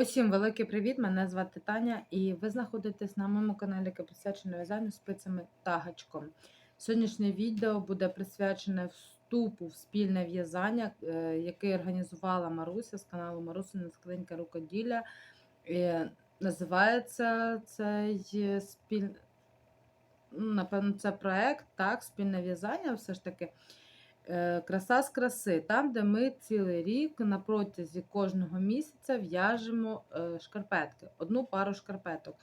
Усім великий привіт! Мене звати Таня, і ви знаходитесь на моєму каналі, яке присвячене в'язанню спицями та гачком. Сьогоднішнє відео буде присвячене вступу в спільне в'язання, е, яке організувала Маруся з каналу Марусина Скринька рукоділля. І називається цей спіль... ну, Напевно, це проект, так, спільне в'язання, все ж таки. Е, Краса з краси, там, де ми цілий рік на протязі кожного місяця в'яжемо е, шкарпетки, одну пару шкарпеток.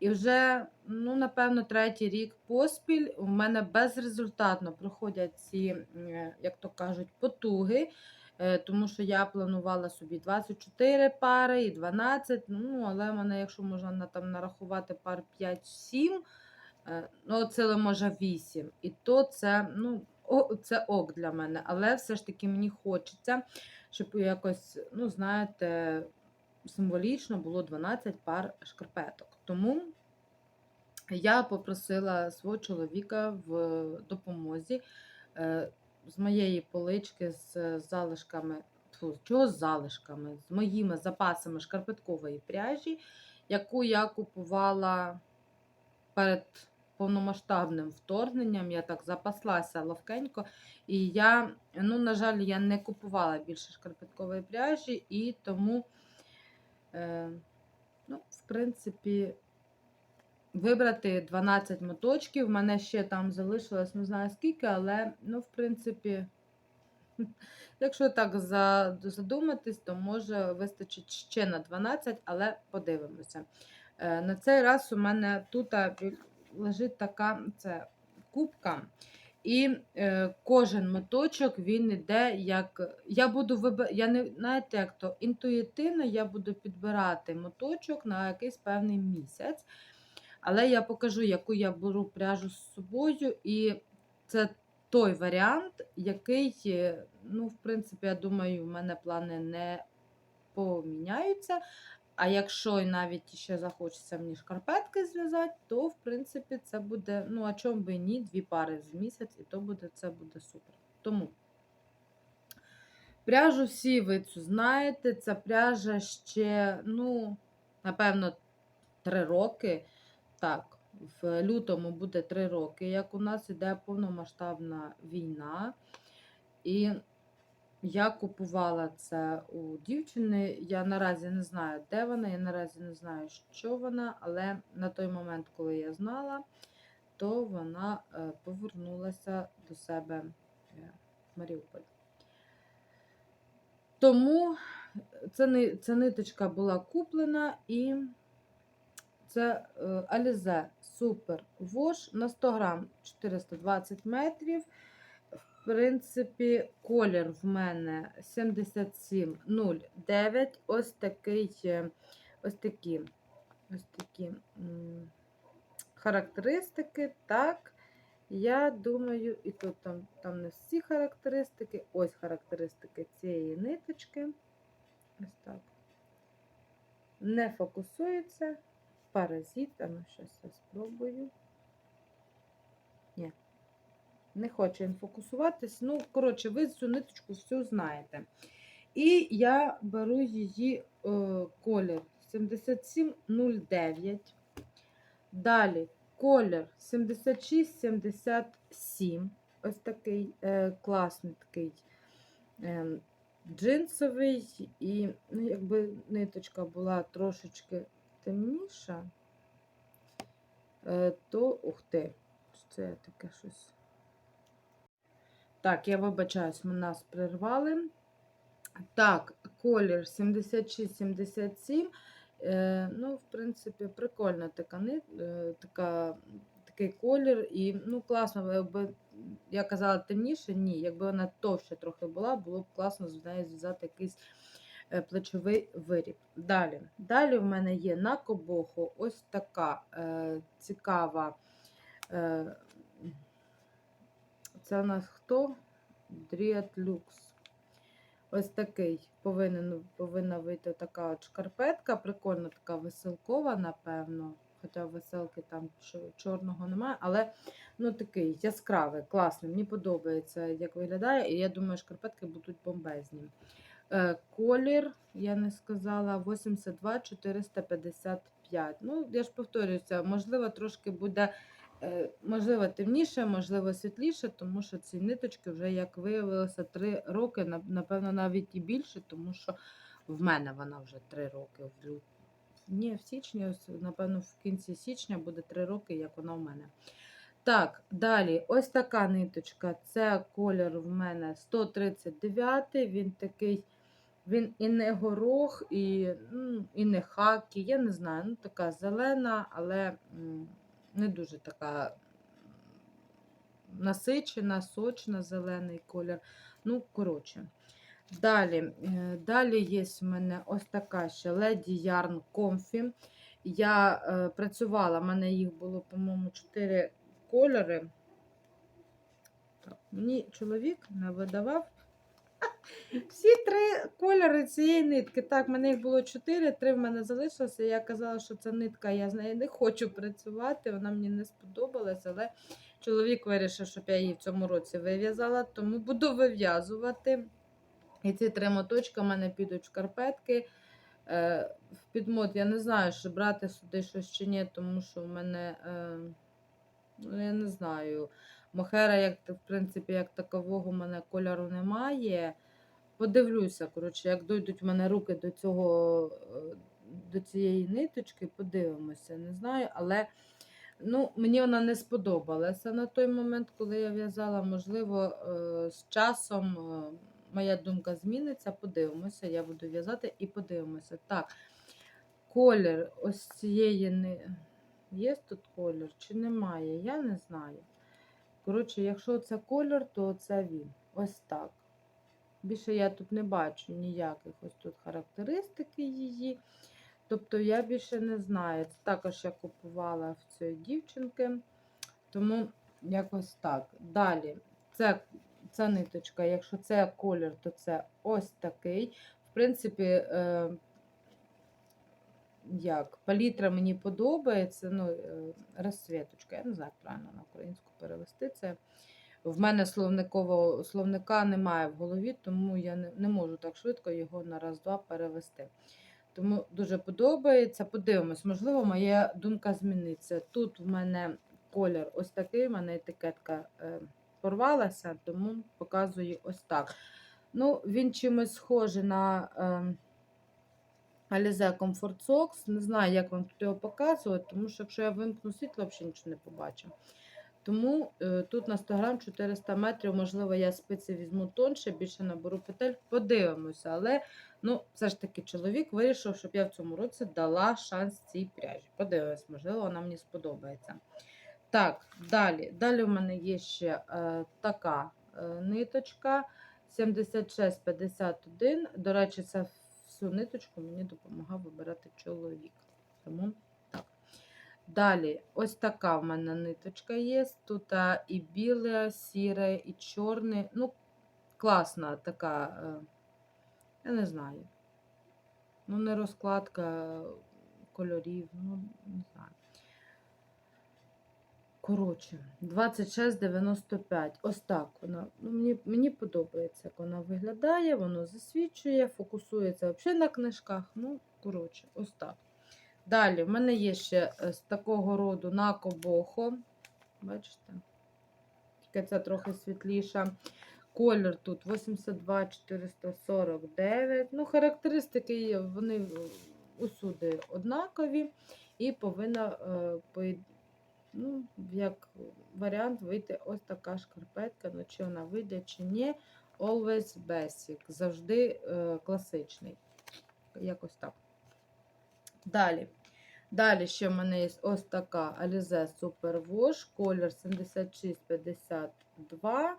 І вже, ну, напевно, третій рік поспіль у мене безрезультатно проходять ці, е, як то кажуть, потуги. Тому що я планувала собі 24 пари і 12. Ну, але мене, якщо можна на- там нарахувати пар 5-7, е, ну, це може 8. І то це, ну, о, це ок для мене. Але все ж таки мені хочеться, щоб якось, ну, знаєте, символічно було 12 пар шкарпеток. Тому я попросила свого чоловіка в допомозі е, з моєї полички з залишками, чого з залишками, з моїми запасами шкарпеткової пряжі, яку я купувала перед повномасштабним вторгненням. Я так запаслася ловкенько. І я, ну, на жаль, я не купувала більше шкарпеткової пряжі, і тому, е, ну, в принципі, вибрати 12 моточків. У мене ще там залишилось не знаю скільки, але, ну, в принципі, якщо так задуматись, то може вистачить ще на 12, але подивимося. Е, На цей раз у мене тут лежить така це кубка. І е, кожен моточок він іде як. Я буду вибирати, я не знаєте, як то інтуїтивно я буду підбирати моточок на якийсь певний місяць. Але я покажу, яку я беру пряжу з собою, і це той варіант, який, е, ну, в принципі, я думаю, в мене плани не поміняються. А якщо і навіть ще захочеться мені шкарпетки зв'язати, то в принципі це буде, ну, а чому би ні, дві пари в місяць, і то буде, це буде супер. Тому пряжу всі ви цю знаєте, ця пряжа ще, ну, напевно, три роки. Так, в лютому буде три роки, як у нас іде повномасштабна війна. І я купувала це у дівчини. Я наразі не знаю, де вона, я наразі не знаю, що вона, але на той момент, коли я знала, то вона е, повернулася до себе в Маріуполь. Тому ця, ця ниточка була куплена і це е, Alize Super Wash на 100 грам 420 метрів принципі, колір в мене 7709. Ось такий, ось такі, ось такі характеристики. Так, я думаю, і тут там, там не всі характеристики, ось характеристики цієї ниточки. Ось так. Не фокусується. Паразит, а ну щось я спробую. Не хоче він фокусуватись. Ну, коротше, ви цю ниточку всю знаєте. І я беру її е, колір 7709. Далі колір 7677. Ось такий е, класний такий е, джинсовий, і ну, якби ниточка була трошечки темніша, е, то ух ти, це таке щось. Так, я вибачаюсь, ми нас прервали. Так, колір 76-77. Е, ну, в принципі, прикольна така е, така, такий колір. І ну, класно, якби я казала темніше, ні. Якби вона товще трохи була, було б класно з нею зв'язати якийсь е, плечовий виріб. Далі Далі в мене є на кобоху ось така е, цікава. Е, це у нас хто? Дріат Люкс. Ось такий повинен, повинна вийти така от шкарпетка. Прикольно така веселкова, напевно. Хоча веселки там чорного немає, але ну такий яскравий, класний. Мені подобається, як виглядає, і я думаю, шкарпетки будуть бомбезні. Е, Колір, я не сказала, 82 455. Ну, я ж повторююся, можливо, трошки буде, можливо, темніше, можливо, світліше, тому що ці ниточки вже, як виявилося, 3 роки, напевно, навіть і більше, тому що в мене вона вже 3 роки. Ні, в січні, напевно, в кінці січня буде 3 роки, як вона в мене. Так, далі, ось така ниточка. Це колір в мене 139. Він такий, він і не горох, і, ну, і не хакі. Я не знаю, ну така зелена, але не дуже така насичена, сочна, зелений колір. Ну, коротше. Далі, е, далі є в мене ось така ще Lady Yarn Comfy. Я е, працювала, в мене їх було, по-моєму, 4 кольори. Так, мені чоловік не видавав всі три кольори цієї нитки. Так, в мене їх було 4, 3 в мене залишилося. Я казала, що ця нитка, я з нею не хочу працювати, вона мені не сподобалась, але чоловік вирішив, щоб я її в цьому році вив'язала, тому буду вив'язувати. І ці три моточки в мене підуть в шкарпетки. Е, в підмот я не знаю, чи брати сюди щось чи ні, тому що в мене, е, ну, я не знаю, мохера, як, в принципі, як такового, в мене кольору немає. Подивлюся, коротше, як дойдуть в мене руки до цього, е, до цієї ниточки, подивимося, не знаю, але ну, мені вона не сподобалася на той момент, коли я в'язала. Можливо, е, з часом е, моя думка зміниться, подивимося, я буду в'язати і подивимося. Так, колір ось цієї Є тут колір чи немає? Я не знаю. Коротше, якщо це колір, то це він. Ось так. Більше я тут не бачу ніяких ось тут характеристики її. Тобто я більше не знаю. Це також я купувала в цієї дівчинки. Тому якось так. Далі, це, ця ниточка, якщо це колір, то це ось такий. В принципі, е, як, палітра мені подобається. Ну, е, розцвіточка, я не знаю, як правильно на українську перевести це. В мене словникового словника немає в голові, тому я не, не можу так швидко його на раз-два перевести. Тому дуже подобається. Подивимось, можливо, моя думка зміниться. Тут в мене колір ось такий, в мене етикетка е, порвалася, тому показую ось так. Ну, Він чимось схожий на е, Alize Comfort Socks. Не знаю, як вам тут його показувати, тому що якщо я вимкну світло, взагалі нічого не побачу. Тому е, тут на 100 грам 400 метрів, можливо, я спиці візьму тонше, більше наберу петель, подивимося. Але ну, все ж таки чоловік вирішив, щоб я в цьому році дала шанс цій пряжі. Подивимось, можливо, вона мені сподобається. Так, далі. Далі в мене є ще е, така е, ниточка 7651. До речі, це всю ниточку мені допомагав вибирати чоловік. Тому. Далі, ось така в мене ниточка є. Тут і біле, сіре, і чорне. Ну, класна така, е, я не знаю. Ну, не розкладка кольорів, ну, не знаю. Коротше, 26,95. Ось так вона. Ну, мені, мені подобається, як вона виглядає, воно засвічує, фокусується взагалі на книжках. Ну, коротше, ось так. Далі, в мене є ще е, з такого роду накобохо. Бачите? Тільки це трохи світліша. Колір тут 82 449. Ну, характеристики вони усюди однакові. І повинна, е, ну, як варіант, вийти ось така шкарпетка. Ну, чи вона вийде, чи ні. Always basic. Завжди е, класичний. Якось так. Далі. Далі ще в мене є ось така Alize Super Wash, колір 7652.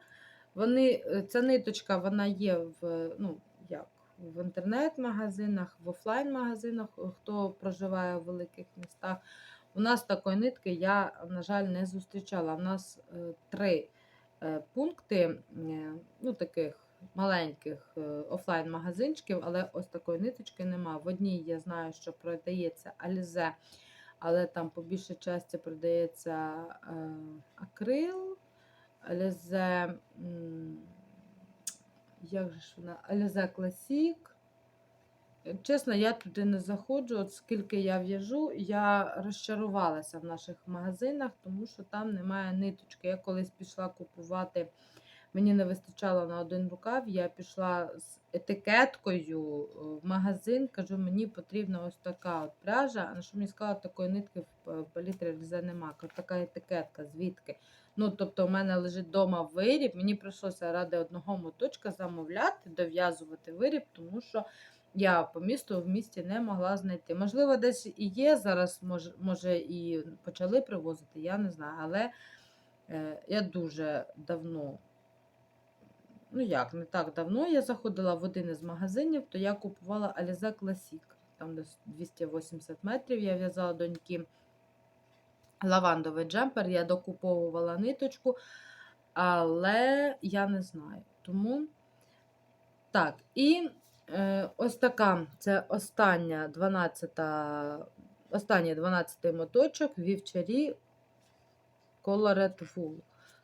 Вони, е, ця ниточка вона є в, ну, як, в інтернет-магазинах, в офлайн-магазинах, хто проживає в великих містах. У нас такої нитки я, на жаль, не зустрічала. У нас е, три е, пункти, ну, таких маленьких е, офлайн-магазинчиків, але ось такої ниточки нема. В одній я знаю, що продається Alize, але там по більшій часті продається е, акрил, м, як же ж вона, Alize Classic. Е, Чесно, я туди не заходжу. От скільки я в'яжу, я розчарувалася в наших магазинах, тому що там немає ниточки. Я колись пішла купувати, мені не вистачало на один рукав. Я пішла з етикеткою е, в магазин, кажу, мені потрібна ось така от пряжа. А на що мені сказала, такої нитки в в палітрі Alize нема. Така етикетка, звідки? Ну, тобто, у мене лежить вдома виріб, мені прийшлося ради одного моточка замовляти, дов'язувати виріб, тому що я по місту в місті не могла знайти. Можливо, десь і є зараз, може, може і почали привозити, я не знаю. Але е, я дуже давно, ну як, не так давно я заходила в один із магазинів, то я купувала Alize Classic. Там десь 280 метрів я в'язала доньки лавандовий джемпер, я докуповувала ниточку, але я не знаю. Тому так, і е, ось така це остання 12, останній 12 моточок вівчарі Colored Wool.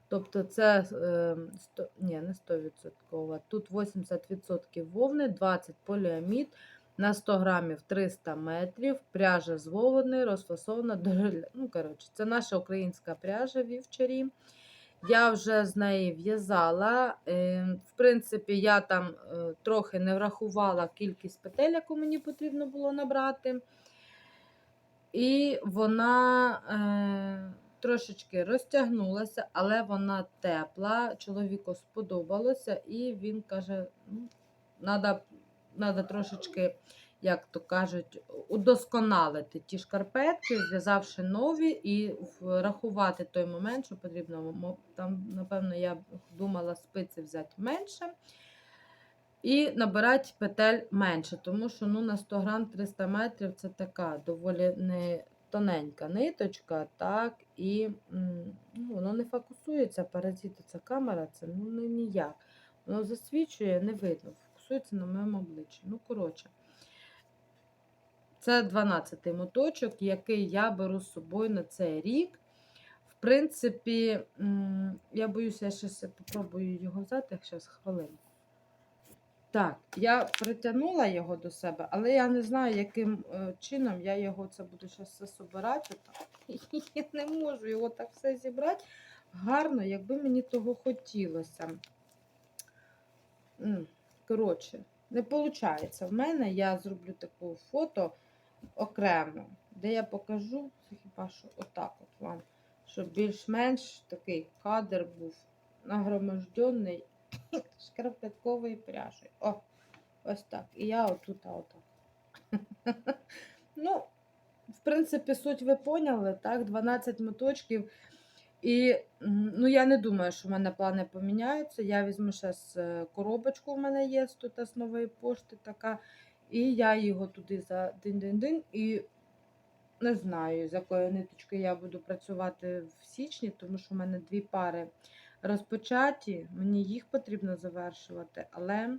Тобто це е, 100, ні, не 100%. Тут 80% вовни, 20 поліамід, на 100 грамів 300 метрів. Пряжа з вовни розфасована до Ну, коротше, це наша українська пряжа вівчарі. Я вже з неї в'язала. Е, В принципі, я там е, трохи не врахувала кількість петель, яку мені потрібно було набрати. І вона е, трошечки розтягнулася, але вона тепла. Чоловіку сподобалося, і він каже: ну, треба трошечки, як то кажуть, удосконалити ті шкарпетки, зв'язавши нові, і врахувати той момент, що потрібно. Там, напевно, я думала спиці взяти менше. І набирати петель менше, тому що ну, на 100 грам 300 метрів це така доволі не тоненька ниточка, так, і ну, воно не фокусується, паразититься камера, це ну, не ніяк. Воно засвічує, не видно, фокусується на моєму обличчі. Ну, коротше, це 12-й моточок, який я беру з собою на цей рік. В принципі, я боюся, я ще спробую його взяти, зараз хвилинку. Так, я притягнула його до себе, але я не знаю, яким е, чином я його це буду зараз все собирати. Я не можу його так все зібрати гарно, якби мені того хотілося. Коротше, не виходить. В мене я зроблю таке фото окремо, де я покажу, хіба що отак от вам, щоб більш-менш такий кадр був нагромождений шкарпетковою пряжею. О, ось так. І я отут, а отак. ну, в принципі, суть ви поняли, так? 12 моточків. І ну, я не думаю, що в мене плани поміняються. Я візьму зараз коробочку, в мене є тут з нової пошти така. І я його туди за дин-дин-дин. І не знаю, з якою ниточкою я буду працювати в січні, тому що в мене дві пари розпочаті, мені їх потрібно завершувати, але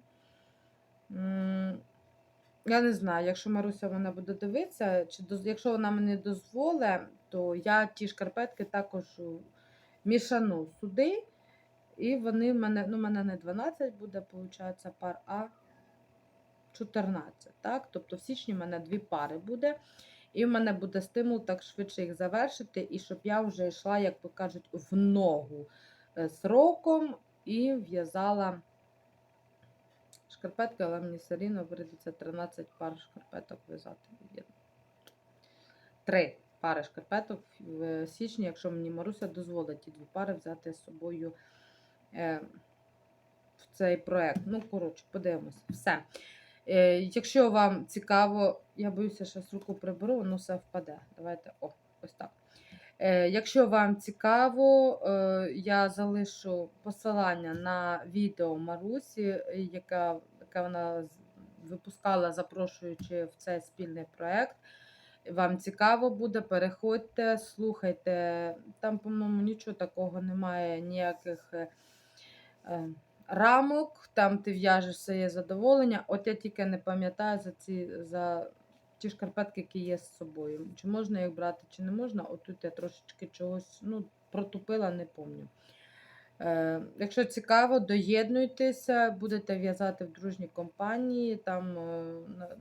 я не знаю, якщо Маруся вона буде дивитися, чи якщо вона мені дозволить, то я ті шкарпетки також мішану сюди. І вони в мене, ну, в мене не 12 буде, виходить, пар, а 14. Так? Тобто в січні в мене дві пари буде. І в мене буде стимул так швидше їх завершити, і щоб я вже йшла, як то кажуть, в ногу е, сроком і в'язала шкарпетки, але мені все рівно прийдеться 13 пар шкарпеток в'язати. Три пари шкарпеток в січні, якщо мені Маруся дозволить ті дві пари взяти з собою е, в цей проект. Ну, коротше, подивимося. Все. Е, якщо вам цікаво, я боюся, що з руку приберу, воно все впаде. Давайте, о, ось так. Е, якщо вам цікаво, е, я залишу посилання на відео Марусі, е, яка вона випускала, запрошуючи в цей спільний проект. Вам цікаво буде, переходьте, слухайте. Там, по-моєму, нічого такого немає, ніяких рамок, там ти в'яжеш своє задоволення. От я тільки не пам'ятаю за ці за ті шкарпетки, які є з собою. Чи можна їх брати, чи не можна. Отут я трошечки чогось ну, протупила, не пам'ятаю. Е, якщо цікаво, доєднуйтеся, будете в'язати в дружній компанії. Там, е,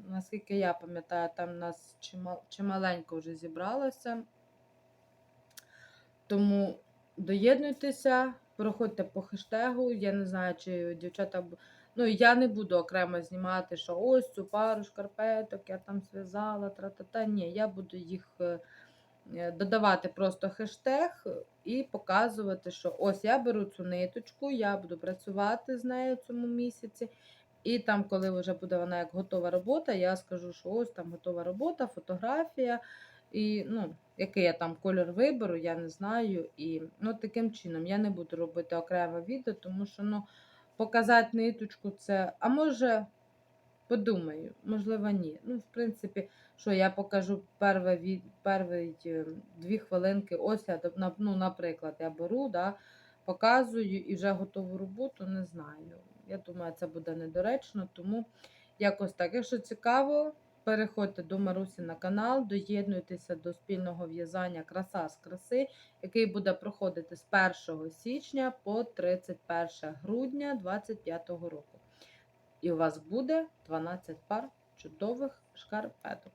наскільки я пам'ятаю, там нас чимал, чималенько вже зібралося. Тому доєднуйтеся, проходьте по хештегу. Я не знаю, чи дівчата. Ну, я не буду окремо знімати, що ось цю пару шкарпеток я там зв'язала, тра-та-та. Ні, я буду їх е, е, додавати просто хештег і показувати, що ось я беру цю ниточку, я буду працювати з нею в цьому місяці. І там, коли вже буде вона як готова робота, я скажу, що ось там готова робота, фотографія. І ну, який я там кольор виберу, я не знаю. І ну, таким чином я не буду робити окреме відео, тому що ну, показати ниточку це. А може, подумаю, можливо, ні. Ну, в принципі, що я покажу перші е, дві хвилинки. Ось я, ну, наприклад, я беру, да, показую і вже готову роботу, не знаю. Я думаю, це буде недоречно, тому якось так. Якщо цікаво, переходьте до Марусі на канал, доєднуйтеся до спільного в'язання Краса з краси, який буде проходити з 1 січня по 31 грудня 2025 року. І у вас буде 12 пар чудових шкарпеток.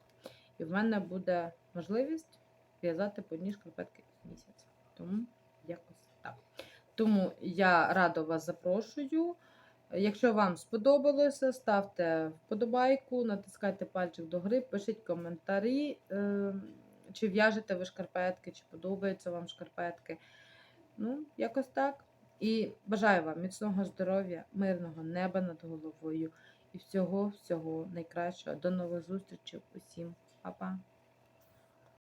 І в мене буде можливість в'язати по одній шкарпетки в місяць. Тому якось так. Тому я радо вас запрошую. Якщо вам сподобалося, ставте вподобайку, натискайте пальчик до гри, пишіть коментарі, е, чи в'яжете ви шкарпетки, чи подобаються вам шкарпетки. Ну, якось так. І бажаю вам міцного здоров'я, мирного неба над головою і всього-всього найкращого. До нових зустрічей. Усім, Па-па.